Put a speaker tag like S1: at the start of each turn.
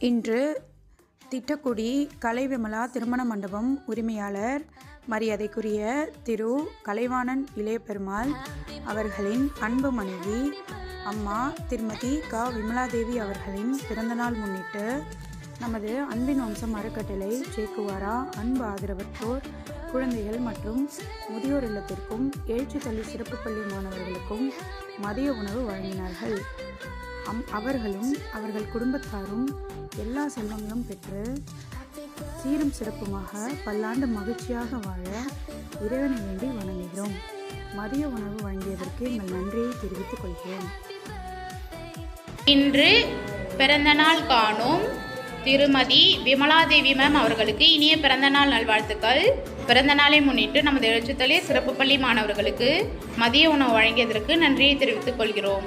S1: இன்று திட்டக்குடி கலை விமலா திருமண மண்டபம் உரிமையாளர் மரியாதைக்குரிய திரு கலைவாணன் இளைய பெருமாள் அவர்களின் அன்பு மனைவி அம்மா திருமதி க. விமலாதேவி அவர்களின் பிறந்தநாள் முன்னிட்டு நமது அன்பின் வம்சம் அறக்கட்டளை சேக்குவாரா அன்பு ஆதரவற்றோர் குழந்தைகள் மற்றும் முதியோர் இல்லத்திற்கும் எழுச்சி தள்ளி சிறப்பு பள்ளி மாணவர்களுக்கும் மதிய உணவு வழங்கினார்கள். அம் அவர்களும் அவர்கள் குடும்பத்தாரும் எல்லா செல்வங்களும் பெற்று சீரும் சிறப்புமாக பல்லாண்டு மகிழ்ச்சியாக வாழ இறைவனை வேண்டி வணங்குகிறோம். மதிய உணவு வழங்கியதற்கு எங்கள் நன்றியை தெரிவித்துக் கொள்கிறோம்
S2: இன்று பிறந்தநாள் காணும் திருமதி விமலாதேவி மேம் அவர்களுக்கு இனிய பிறந்தநாள் நல்வாழ்த்துக்கள். பிறந்த நாளை முன்னிட்டு நமது எழுச்சித்தலை சிறப்பு பள்ளி மாணவர்களுக்கு மதிய உணவு வழங்கியதற்கு நன்றியை தெரிவித்துக் கொள்கிறோம்.